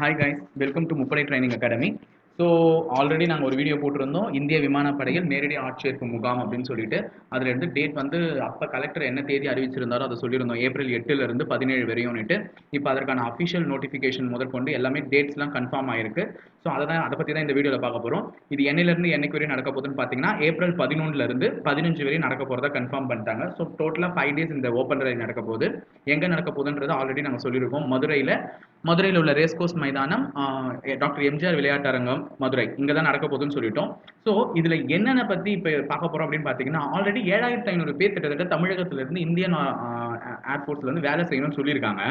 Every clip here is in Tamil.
Hi guys welcome to Muppadai training academy so already நாங்கள் ஒரு வீடியோ போட்டிருந்தோம். இந்திய விமானப்படையில் நேரடி ஆட்சேர்ப்பு முகாம் அப்படின்னு சொல்லிட்டு. அதில் இருந்து டேட் வந்து அப்போ கலெக்டர் என்ன தேதி அறிவிச்சிருந்தாரோ அதை சொல்லியிருந்தோம். ஏப்ரல் எட்டுலேருந்து பதினேழு வரையும்னுட்டு. இப்போ அதற்கான அஃபிஷியல் நோட்டிஃபிகேஷன் முதற்கொண்டு எல்லாமே டேட்ஸ்லாம் கன்ஃபார்ம் ஆயிருக்கு. ஸோ அதை தான் அதை பற்றி தான் இந்த வீடியோவில் பார்க்க போகிறோம் இது என்னையிலேருந்து என்னைக்கு வரையும் நடக்க போகுதுன்னு பார்த்தீங்கன்னா ஏப்ரல் பதினொன்றுலேருந்து பதினஞ்சு வரையும் நடக்க போகிறதா கன்ஃபார்ம் பண்ணிட்டாங்க. ஸோ டோட்டலாக ஃபைவ் டேஸ் இந்த ஓப்பன் ரைட் நடக்க போகுது. எங்கே நடக்க போகுதுன்றது ஆல்ரெடி நாங்கள் சொல்லியிருக்கோம். மதுரையில் மதுரையில் உள்ள ரேஸ் கோர்ஸ் மைதானம் டாக்டர் எம்ஜிஆர் விளையாட்டரங்கம் மதுரை. இங்கே தான் நடக்க போகுதுன்னு சொல்லிட்டோம். ஸோ இதில் என்னென்ன பற்றி இப்போ பார்க்க போகிறோம் அப்படின்னு பார்த்தீங்கன்னா ஆல்ரெடி ஏழாயிரத்து ஐநூறு பேர் கிட்டத்தட்ட தமிழகத்திலேருந்து இந்தியன் ஏர்ஃபோர்ஸ்லேருந்து வேலை செய்யணும்னு சொல்லியிருக்காங்க.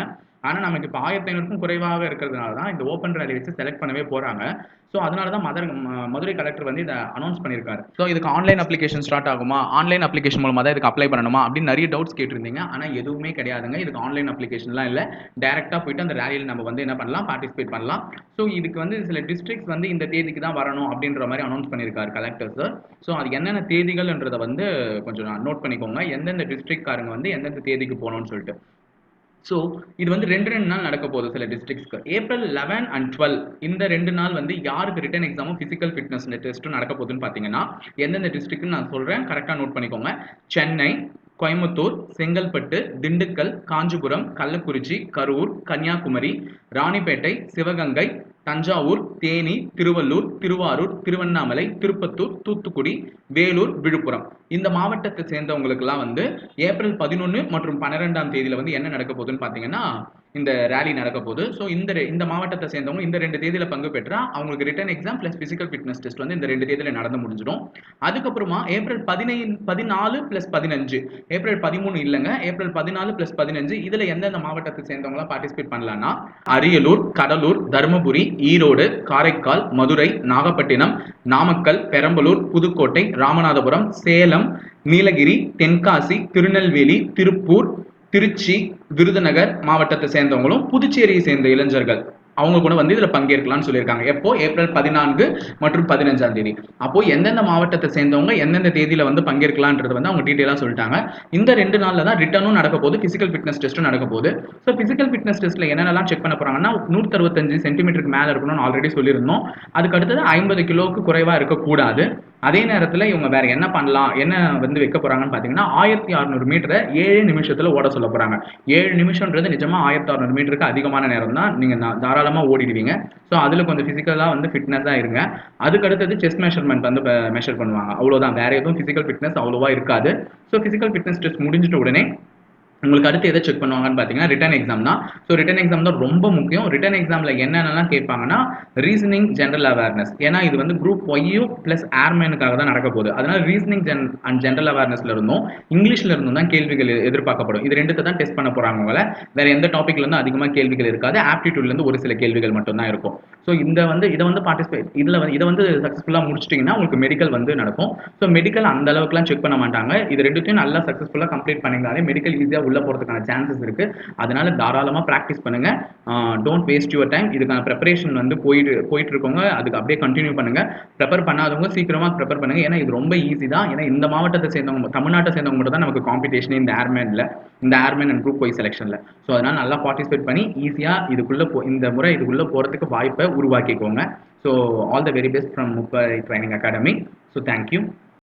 ஆனால் நமக்கு இப்போ ஆயிரத்தி ஐநூறுக்கும் குறைவாக இருக்கிறதுனால தான் இந்த ஓப்பன் ரேலி வச்சு செலக்ட் பண்ணவே போகிறாங்க ஸோ அதனால தான் மதுரை மதுரை கலெக்டர் வந்து இதை அனௌன்ஸ் பண்ணியிருக்காரு. ஸோ இதுக்கு ஆன்லைன் அப்ளிகேஷன் ஸ்டார்ட் ஆகுமா? ஆன்லைன் அப்ளிகேஷன் மூலமாக தான் இதுக்கு அப்ளை பண்ணணுமா? அப்படின்னு நிறைய டவுட்ஸ் கேட்டிருந்தீங்க. ஆனால் எதுவுமே கிடையாதுங்க. இதுக்கு ஆன்லைன் அப்ளிகேஷன்லாம் இல்லை. டேரெக்டாக போயிட்டு அந்த ரேலியில் நம்ம வந்து என்ன பண்ணலாம்? பார்ட்டிசிபேட் பண்ணலாம். ஸோ இதுக்கு வந்து சில டிஸ்ட்ரிக்ட்ஸ் வந்து இந்த தேதிக்கு தான் வரணும் அப்படின்ற மாதிரி அனௌன்ஸ் பண்ணியிருக்காரு கலெக்டர் சார் ஸோ அது என்னென்ன தேதிகள்ன்றதை வந்து கொஞ்சம் நோட் பண்ணிக்கோங்க. எந்தெந்த டிஸ்ட்ரிக்ட்காரங்க வந்து எந்தெந்த தேதிக்கு போகணும்னு சொல்லிட்டு. ஸோ இது வந்து ரெண்டு ரெண்டு நாள் நடக்க போகுது சில டிஸ்ட்ரிக்ஸ்க்கு ஏப்ரல் லெவன் அண்ட் டுவெல் இந்த ரெண்டு நாள் வந்து யாருக்கு ரிட்டன் எக்ஸாமும் ஃபிசிக்கல் ஃபிட்னஸ் டெஸ்ட்டும் நடக்க போகுதுன்னு பார்த்தீங்கன்னா எந்தெந்த டிஸ்ட்ரிக்ட்னு நான் சொல்கிறேன் கரெக்டாக நோட் பண்ணிக்கோங்க. சென்னை கோயம்புத்தூர் செங்கல்பட்டு திண்டுக்கல் காஞ்சிபுரம் கள்ளக்குறிச்சி கரூர் கன்னியாகுமரி ராணிப்பேட்டை சிவகங்கை தஞ்சாவூர் தேனி திருவள்ளூர் திருவாரூர் திருவண்ணாமலை திருப்பத்தூர் தூத்துக்குடி வேலூர் விழுப்புரம். இந்த மாவட்டத்தை சேர்ந்தவங்களுக்கெல்லாம் வந்து ஏப்ரல் பதினொன்று மற்றும் பன்னிரெண்டாம் தேதியில் வந்து என்ன நடக்க போகுதுன்னு பார்த்தீங்கன்னா இந்த ரேலி நடக்க போகுது. ஸோ இந்த இந்த மாவட்டத்தை சேர்ந்தவங்க இந்த ரெண்டு தேதியில் பங்கு பெற்றா அவங்களுக்கு written exam plus physical fitness test வந்து இந்த ரெண்டு தேதியில் நடந்து முடிஞ்சிடும். அதுக்கப்புறமா ஏப்ரல் பதினைந்து பதினாலு பிளஸ் பதினஞ்சு. ஏப்ரல் பதிமூணு இல்லைங்க. ஏப்ரல் பதினாலு பிளஸ் பதினஞ்சு. இதில் எந்தெந்த மாவட்டத்தை சேர்ந்தவங்களாம் பார்ட்டிசிபேட் பண்ணலாம்னா அரியலூர் கடலூர் தருமபுரி ஈரோடு காரைக்கால் மதுரை நாகப்பட்டினம் நாமக்கல் பெரம்பலூர் புதுக்கோட்டை ராமநாதபுரம் சேலம் நீலகிரி தென்காசி திருநெல்வேலி திருப்பூர் திருச்சி விருதுநகர் மாவட்டத்தை சேர்ந்தவங்களும் புதுச்சேரியை சேர்ந்த இளைஞர்கள். அவங்க கூட வந்து இதுல பங்கேற்கலாம்னு சொல்லியிருக்காங்க. எப்போ? ஏப்ரல் பதினான்கு மற்றும் பதினஞ்சாம் தேதி. அப்போ எந்தெந்த மாவட்டத்தை சேர்ந்தவங்க எந்தெந்த தேதியில வந்து பங்கேற்கலான்றது வந்து அவங்க டீட்டெயிலாக சொல்லிட்டாங்க. இந்த ரெண்டு நாள்ல தான் ரிட்டனும் நடக்க போகுது பிசிக்கல் ஃபிட்னஸ் டெஸ்ட்டும் நடக்க போகுது. ஸோ பிசிக்கல் ஃபிட்னஸ் டெஸ்ட்ல என்னென்னலாம் செக் பண்ண போறாங்கன்னா நூற்றறுபத்தஞ்சு சென்டிமீட்டருக்கு மேலே இருக்கணும்னு ஆல்ரெடி சொல்லியிருந்தோம். அதுக்கு அடுத்தது ஐம்பது கிலோவுக்கு குறைவாக இருக்கக்கூடாது. அதே நேரத்தில் இவங்க வேற என்ன பண்ணலாம் என்ன வந்து வைக்க போறாங்கன்னு பார்த்தீங்கன்னா ஆயிரத்தி அறுநூறு மீட்டரை ஏழு நிமிஷத்தில் ஓட சொல்ல போறாங்க. ஏழு நிமிஷம்ன்றது நிஜமா ஆயிரத்தி அறுநூறு மீட்டருக்கு அதிகமான நேரம் தான் நீங்க நா- தாராளமா ஓடிடுவீங்க. ஸோ அதில் கொஞ்சம் ஃபிசிக்கலாக வந்து ஃபிட்னஸாக இருங்க. அதுக்கடுத்தது செஸ்ட் மெஷர்மெண்ட் வந்து மெஷர் பண்ணுவாங்க. அவ்வளோதான் வேற எதுவும் ஃபிசிக்கல் ஃபிட்னஸ் அவ்வளோவா இருக்காது. ஸோ ஃபிசிக்கல் ஃபிட்னஸ் டெஸ்ட் முடிஞ்சிட்ட உடனே உங்களுக்கு அடுத்து எதை செக் பண்ணுவாங்கன்னு பார்த்தீங்கன்னா ரிட்டன் எக்ஸாம் தான். ஸோ ரிட்டன் எக்ஸாம் தான் ரொம்ப முக்கியம். ரிட்டன் எக்ஸாமில் என்னென்னலாம் கேட்பாங்கன்னா ரீசனிங் ஜென்ரல் அவேர்னஸ் ஏன்னா இது வந்து குரூப் ஒய்யோ ப்ளஸ் ஏர்மேனுக்காக தான் நடக்க போகுது. அதனால ரீசனிங் ஜென் அண்ட் ஜென்ரல் அவேர்னஸ்ல இருந்தும் இங்கிலீஷ்ல இருந்தும் தான் கேள்விகள் எதிர்பார்க்கப்படும். இது ரெண்டுத்தை தான் டெஸ்ட் பண்ண போறாங்க உங்களை. வேற எந்த டாப்பிக்ல இருந்து அதிகமாக கேள்விகள் இருக்காது. ஆப்டிடியூட்ல இருந்து ஒரு சில கேள்விகள் மட்டும் தான் இருக்கும். ஸோ இந்த வந்து இதை வந்து பார்ட்டிசிபேட் இதில் வந்து இதை வந்து சக்ஸஸ்ஃபுல்லாக முடிச்சிட்டிங்கன்னா உங்களுக்கு மெடிக்கல் வந்து நடக்கும். ஸோ மெடிக்கல் அந்த அளவுக்குலாம் செக் பண்ண மாட்டாங்க. இது ரெண்டுத்தையும் நல்லா சக்ஸஸ்ஃபுல்லாக கம்ப்ளீட் பண்ணிங்கனாலே மெடிக்கல் ஈஸியாக உள்ள போகிறதுக்கான சான்சஸ் இருக்கு. அதனால தாராளமாக ப்ராக்டிஸ் பண்ணுங்க. டோன்ட் வேஸ்ட் யுவர் டைம் இதுக்கான ப்ரிப்பரேஷன் வந்து போயிட்டு போயிட்டு இருக்கவங்க அதுக்கு அப்படியே கண்டினியூ பண்ணுங்க. ப்ரிப்பேர் பண்ணாதவங்க சீக்கிரமாக ப்ரிப்பேர் பண்ணுங்க. ஏன்னா இது ரொம்ப ஈஸி தான். ஏன்னா இந்த மாவட்டத்தை சேர்ந்தவங்க தமிழ்நாட்டை சேர்ந்தவங்க மட்டும் தான் நமக்கு காம்படிஷன் இந்த ஏர்மேனில் இந்த ஏர்மேன் அண்ட் குரூப் ஒய் செலெக்ஷனில் ஸோ அதனால நல்லா பார்ட்டிசிபேட் பண்ணி ஈஸியாக இதுக்குள்ளே போ இந்த முறை இதுக்குள்ளே போகிறதுக்கு வாய்ப்பை உருவாக்கிக்கோங்க. So all the very best from Muppadai training academy so thank you